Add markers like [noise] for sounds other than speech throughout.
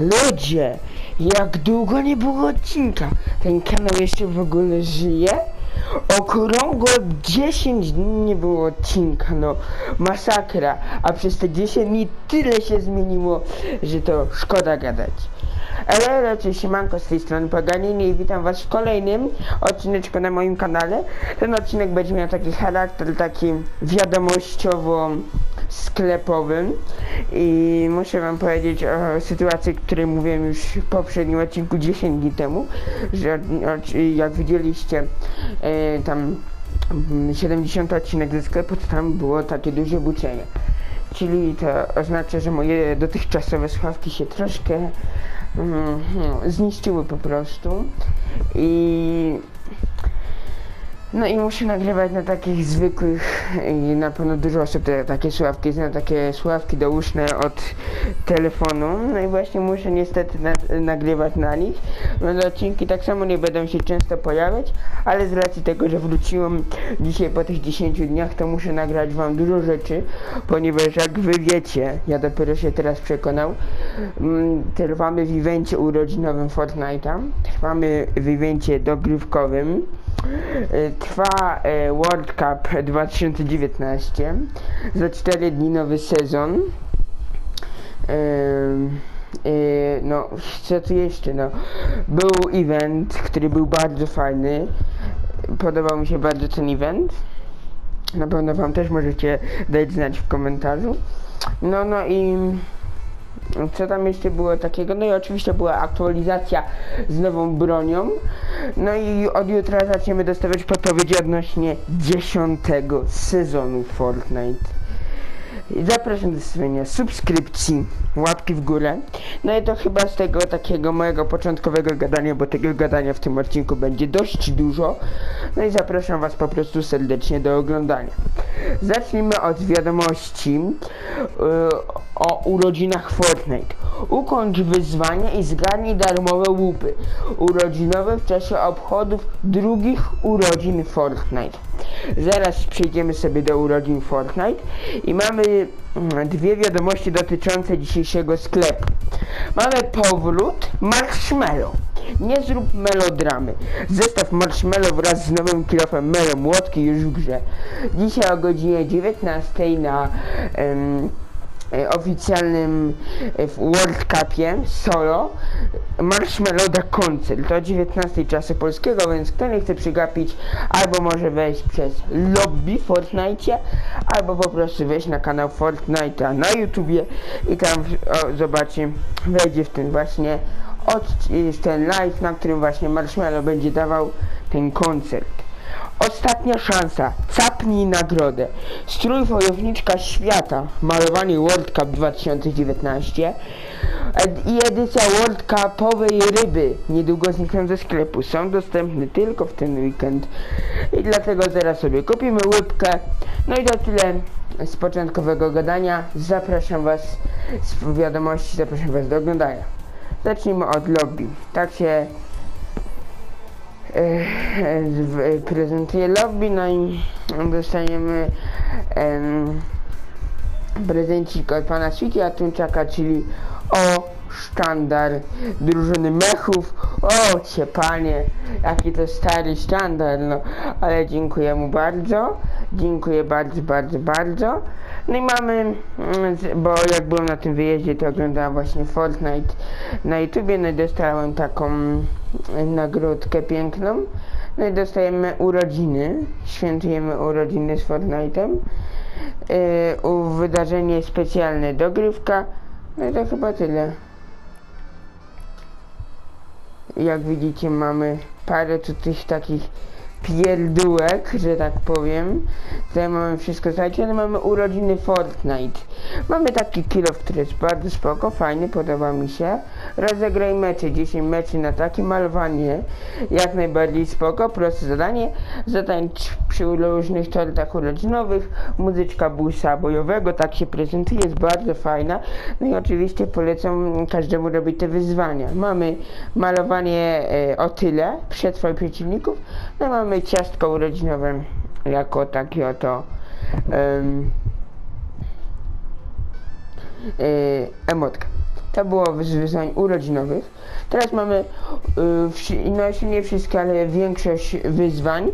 Ludzie, jak długo nie było odcinka? Ten kanał jeszcze w ogóle żyje? Okrągło 10 dni nie było odcinka, no masakra. A przez te 10 dni tyle się zmieniło, że to szkoda gadać. Ale raczej siemanko z tej strony Paganini i witam was w kolejnym odcineczku na moim kanale. Ten odcinek będzie miał taki charakter taki wiadomościowo sklepowym i muszę wam powiedzieć o sytuacji, o której mówiłem już w poprzednim odcinku 10 dni temu, że jak widzieliście e, tam mm, 70 odcinek ze sklepu, to tam było takie duże buczenie. Czyli to oznacza, że moje dotychczasowe słuchawki się troszkę mm, hmm, zniszczyły po prostu i no i muszę nagrywać na takich zwykłych i na pewno dużo osób te, takie słuchawki zna, takie słuchawki douszne od telefonu. No i właśnie muszę niestety na, nagrywać na nich. No, odcinki tak samo nie będą się często pojawiać, ale z racji tego, że wróciłem dzisiaj po tych 10 dniach, to muszę nagrać wam dużo rzeczy, ponieważ jak wy wiecie, ja dopiero się teraz przekonał, mm, trwamy w evencie urodzinowym Fortnite'a, trwamy w evencie dogrywkowym. Y, Trwa e, World Cup 2019. Za 4 dni nowy sezon. Y, no, co tu jeszcze? No, był event, który był bardzo fajny. Podobał mi się bardzo ten event. Na pewno Wam też możecie dać znać w komentarzu. No, no i co tam jeszcze było takiego? No i oczywiście była aktualizacja z nową bronią. No i od jutra zaczniemy dostawać podpowiedzi odnośnie 10 sezonu Fortnite. Zapraszam do stawienia subskrypcji, łapki w górę. No i to chyba z tego takiego mojego początkowego gadania, bo tego gadania w tym odcinku będzie dość dużo. No i zapraszam Was po prostu serdecznie do oglądania. Zacznijmy od wiadomości yy, o urodzinach Fortnite. Ukończ wyzwanie i zgarnij darmowe łupy urodzinowe w czasie obchodów drugich urodzin Fortnite. Zaraz przejdziemy sobie do urodzin Fortnite i mamy mm, dwie wiadomości dotyczące dzisiejszego sklepu. Mamy powrót Marshmallow. Nie zrób melodramy. Zestaw Marshmallow wraz z nowym kilofem Melo Młotki już w grze. Dzisiaj o godzinie 19 na e, oficjalnym e, w World Cupie solo Marshmallow da koncert o 19 czasu polskiego, więc kto nie chce przegapić albo może wejść przez lobby w Fortnite, albo po prostu wejść na kanał Fortnite'a na YouTubie i tam o, zobaczy, wejdzie w ten właśnie od, ten live, na którym właśnie Marshmallow będzie dawał ten koncert. Ostatnia szansa. Capnij nagrodę. Strój wojowniczka świata. Malowanie World Cup 2019. Ed- I edycja World Cupowej ryby. Niedługo znikną ze sklepu. Są dostępne tylko w ten weekend. I dlatego zaraz sobie kupimy łybkę. No i to tyle z początkowego gadania. Zapraszam Was z wiadomości, zapraszam Was do oglądania. Zacznijmy od lobby. Tak się prezentuje lobby, no i dostajemy em, prezencik od pana Sweetie Tuńczaka, czyli o sztandar drużyny mechów. O cię panie, jaki to stary sztandar, no ale dziękuję mu bardzo. Dziękuję bardzo, bardzo, bardzo. No i mamy, mm, bo jak byłem na tym wyjeździe, to oglądałem właśnie Fortnite na YouTubie, no i dostałem taką nagródkę piękną. No i dostajemy urodziny, świętujemy urodziny z Fortnite'em. Yy, wydarzenie specjalne dogrywka. No i to chyba tyle. Jak widzicie mamy parę tu tych takich pierdółek, że tak powiem. Tutaj mamy wszystko zaliczone, mamy urodziny Fortnite. Mamy taki kilo, który jest bardzo spoko, fajny, podoba mi się. Rozegraj mecze, 10 meczy na takie malowanie, jak najbardziej spoko, proste zadanie. Zatańcz przy różnych tortach urodzinowych, muzyczka busa bojowego, tak się prezentuje, jest bardzo fajna. No i oczywiście polecam każdemu robić te wyzwania. Mamy malowanie e, o tyle, przetrwaj przeciwników, no i mamy ciastko urodzinowe jako takie oto e, emotka. To było z wyzwań urodzinowych. Teraz mamy, y, wszy- no jeśli nie wszystkie, ale większość wyzwań.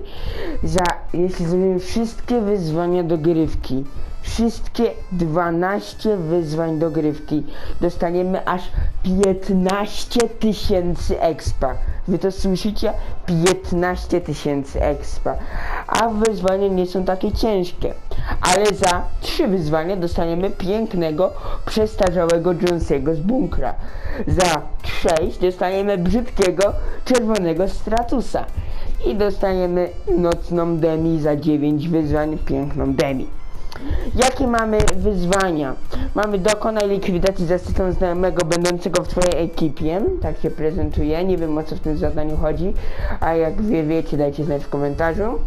Za, jeśli zrobimy wszystkie wyzwania dogrywki, wszystkie 12 wyzwań dogrywki, dostaniemy aż 15 tysięcy expa. Wy to słyszycie? 15 tysięcy expa. A wyzwania nie są takie ciężkie. Ale za trzy wyzwania dostaniemy pięknego, przestarzałego Jonesiego z bunkra. Za 6 dostaniemy brzydkiego, czerwonego Stratusa. I dostaniemy nocną Demi za 9 wyzwań, piękną Demi. Jakie mamy wyzwania? Mamy dokonaj likwidacji zasytą znajomego będącego w Twojej ekipie. Tak się prezentuje. Nie wiem o co w tym zadaniu chodzi, a jak Wy wiecie, dajcie znać w komentarzu.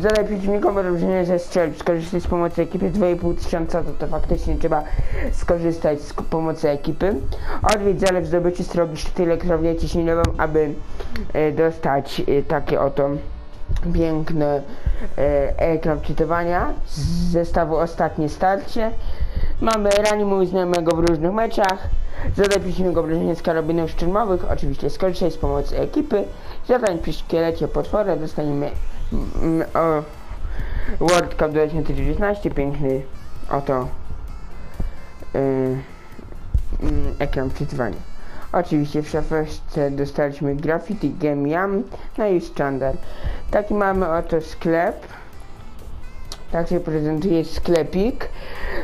Zadaj przeciwnikowi obrażenie ze strzelb. Skorzystaj z pomocy ekipy 2,5 tysiąca, to, to faktycznie trzeba skorzystać z pomocy ekipy. Odwiedź zalew zdobyczy strogi szczyty elektrownię ciśnieniową, aby e, dostać e, takie oto piękne ekran czytywania z zestawu Ostatnie Starcie. Mamy reanimuj znajomego w różnych meczach. Zadaj przeciwnego obrażenia z karabinów szturmowych. Oczywiście skorzystaj z pomocy ekipy. Zadań przy szkielecie potwora dostaniemy mm, o, World Cup 2019. Piękny oto y, mm, ekran czytywania. Oczywiście w szafeczce dostaliśmy Graffiti Game Jam, no i standard. Taki mamy oto sklep. Tak się prezentuje sklepik.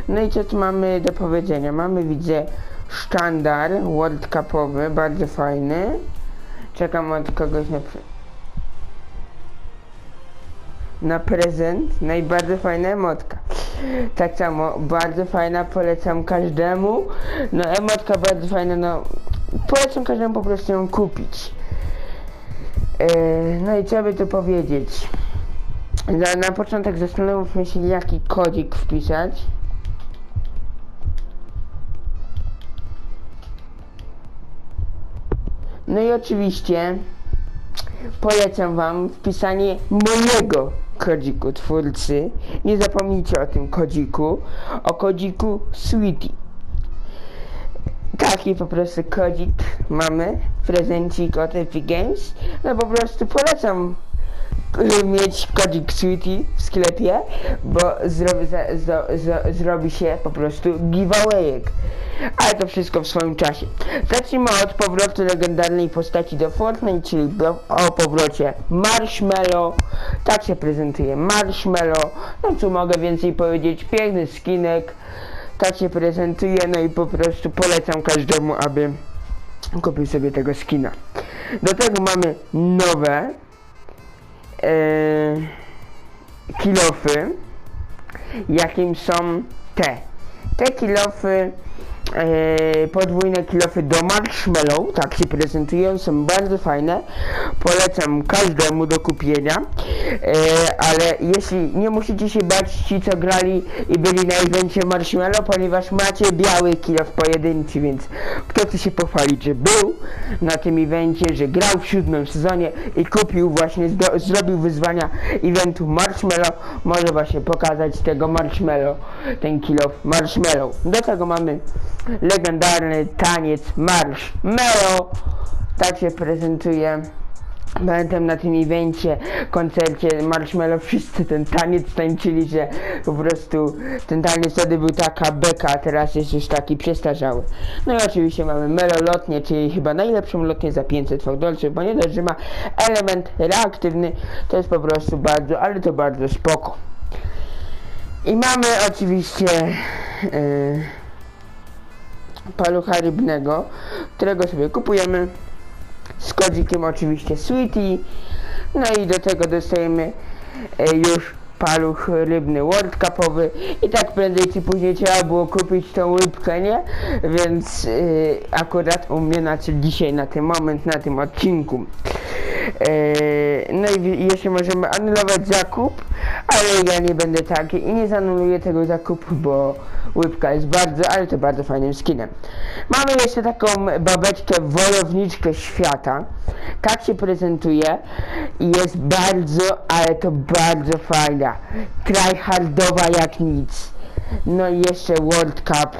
No i co tu mamy do powiedzenia? Mamy widzę sztandar World Cupowy, bardzo fajny. Czekam od kogoś na, pre- na prezent. No i bardzo fajna emotka. Tak samo, bardzo fajna, polecam każdemu. No emotka bardzo fajna, no polecam każdemu po prostu ją kupić. E, no i co by tu powiedzieć? Na, na początek zastanówmy się jaki kodzik wpisać. No i oczywiście polecam wam wpisanie mojego kodziku twórcy. Nie zapomnijcie o tym kodziku, o kodziku Sweetie. Taki po prostu kodzik mamy, prezencik od Epic Games. No po prostu polecam y, mieć kodzik Sweetie w sklepie, bo zrobi, zrobi się po prostu giveawayek. Ale to wszystko w swoim czasie. Zacznijmy od powrotu legendarnej postaci do Fortnite, czyli do, o powrocie Marshmallow. Tak się prezentuje Marshmallow. No co mogę więcej powiedzieć, piękny skinek. Tak się prezentuje, no i po prostu polecam każdemu, aby kupił sobie tego skina. Do tego mamy nowe e, kilofy, jakim są te. Te kilofy, e, podwójne kilofy do marshmallow, tak się prezentują, są bardzo fajne. Polecam każdemu do kupienia, ale jeśli nie musicie się bać ci, co grali i byli na evencie marshmallow, ponieważ macie biały kilof pojedynczy, więc kto chce się pochwalić, że był na tym evencie, że grał w siódmym sezonie i kupił właśnie, zrobił wyzwania eventu marshmallow, może właśnie pokazać tego marshmallow, ten kilof marshmallow. Do tego mamy legendarny taniec marshmallow, tak się prezentuje. Pamiętam na tym evencie, koncercie Marshmallow wszyscy ten taniec tańczyli, że po prostu ten taniec wtedy był taka beka, a teraz jest już taki przestarzały. No i oczywiście mamy melolotnię, czyli chyba najlepszą lotnię za 500 fałdolców, bo nie dość, że ma element reaktywny, to jest po prostu bardzo, ale to bardzo spoko. I mamy oczywiście yy, palucha rybnego, którego sobie kupujemy z kodzikiem oczywiście Sweetie. No i do tego dostajemy e, już paluch rybny World Cupowy i tak prędzej czy później trzeba było kupić tą rybkę, nie? Więc e, akurat u mnie znaczy dzisiaj na ten moment, na tym odcinku. E, no i jeszcze możemy anulować zakup, ale ja nie będę taki i nie zanuluję tego zakupu, bo łybka jest bardzo, ale to bardzo fajnym skinem. Mamy jeszcze taką babeczkę wojowniczkę świata. Tak się prezentuje i jest bardzo, ale to bardzo fajna. Tryhardowa jak nic. No i jeszcze World Cup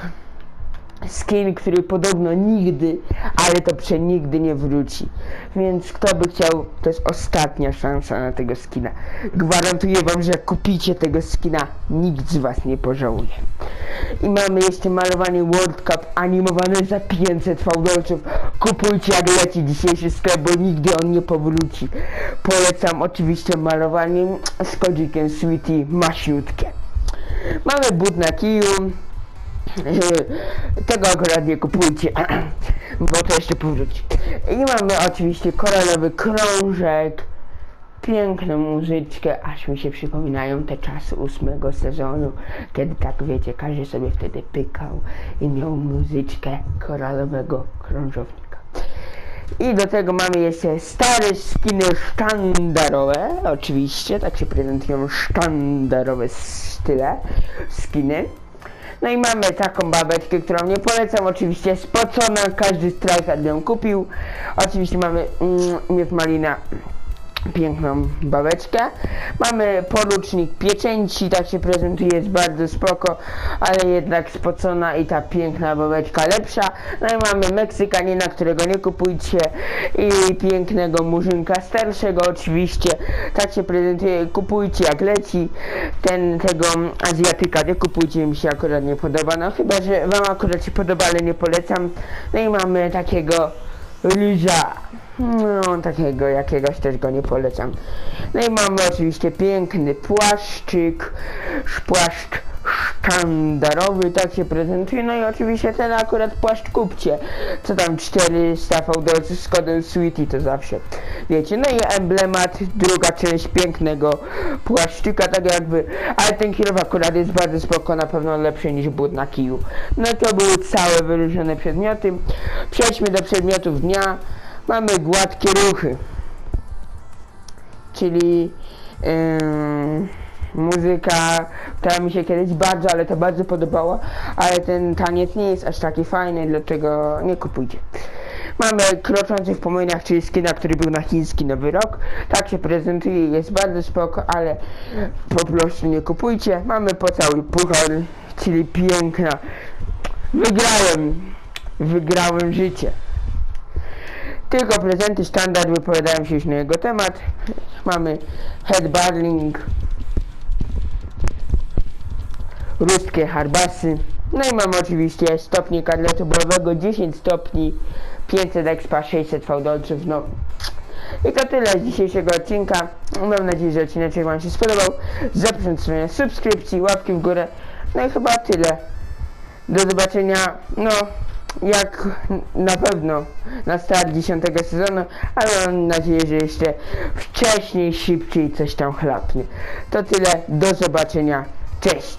skin, który podobno nigdy, ale to przenigdy nie wróci. Więc kto by chciał, to jest ostatnia szansa na tego skina. Gwarantuję wam, że jak kupicie tego skina, nikt z was nie pożałuje. I mamy jeszcze malowanie World Cup animowane za 500 fałdolców. Kupujcie jak leci dzisiejszy sklep, bo nigdy on nie powróci. Polecam oczywiście malowanie z kodzikiem Sweetie maśniutkie. Mamy but na kiju. [laughs] Tego akurat nie kupujcie, [clears throat] bo to jeszcze powróci. I mamy oczywiście koralowy krążek, piękną muzyczkę, aż mi się przypominają te czasy ósmego sezonu, kiedy tak wiecie, każdy sobie wtedy pykał i miał muzyczkę koralowego krążownika. I do tego mamy jeszcze stare skiny sztandarowe, oczywiście, tak się prezentują sztandarowe style, skiny. No i mamy taką babeczkę, którą nie polecam, oczywiście spocona, każdy strajkad ją kupił. Oczywiście mamy mm, Malina, piękną babeczkę. Mamy porucznik pieczęci, tak się prezentuje, jest bardzo spoko, ale jednak spocona i ta piękna babeczka lepsza. No i mamy Meksykanina, którego nie kupujcie i pięknego murzynka starszego oczywiście, tak się prezentuje, kupujcie jak leci. Ten, tego Azjatyka nie kupujcie, mi się akurat nie podoba, no chyba, że wam akurat się podoba, ale nie polecam. No i mamy takiego Liza. No, takiego jakiegoś też go nie polecam. No i mamy oczywiście piękny płaszczyk, sz- płaszcz sztandarowy, tak się prezentuje. No i oczywiście ten akurat płaszcz kupcie. Co tam 400 fałdolców z kodem Sweetie to zawsze. Wiecie, no i emblemat, druga część pięknego płaszczyka, tak jakby, ale ten kierów akurat jest bardzo spoko, na pewno lepszy niż but na kiju. No to były całe wyróżnione przedmioty. Przejdźmy do przedmiotów dnia. Mamy gładkie ruchy, czyli ym, muzyka, która mi się kiedyś bardzo, ale to bardzo podobała, ale ten taniec nie jest aż taki fajny, dlatego nie kupujcie. Mamy kroczący w płomieniach, czyli skina, który był na chiński Nowy Rok. Tak się prezentuje, jest bardzo spoko, ale po prostu nie kupujcie. Mamy pocałuj puchar, czyli piękna. Wygrałem, wygrałem życie. Tylko prezenty standard wypowiadają się już na jego temat. Mamy headbarling, ruskie harbasy. No i mamy oczywiście stopnie kadletu bolowego 10 stopni, 500 expa, 600 fałdolców. No i to tyle z dzisiejszego odcinka. Mam nadzieję, że odcinek Wam się spodobał. Zapraszam do subskrypcji, łapki w górę. No i chyba tyle. Do zobaczenia. No, jak na pewno na start 10 sezonu, ale mam nadzieję, że jeszcze wcześniej, szybciej coś tam chlapnie. To tyle. Do zobaczenia. Cześć.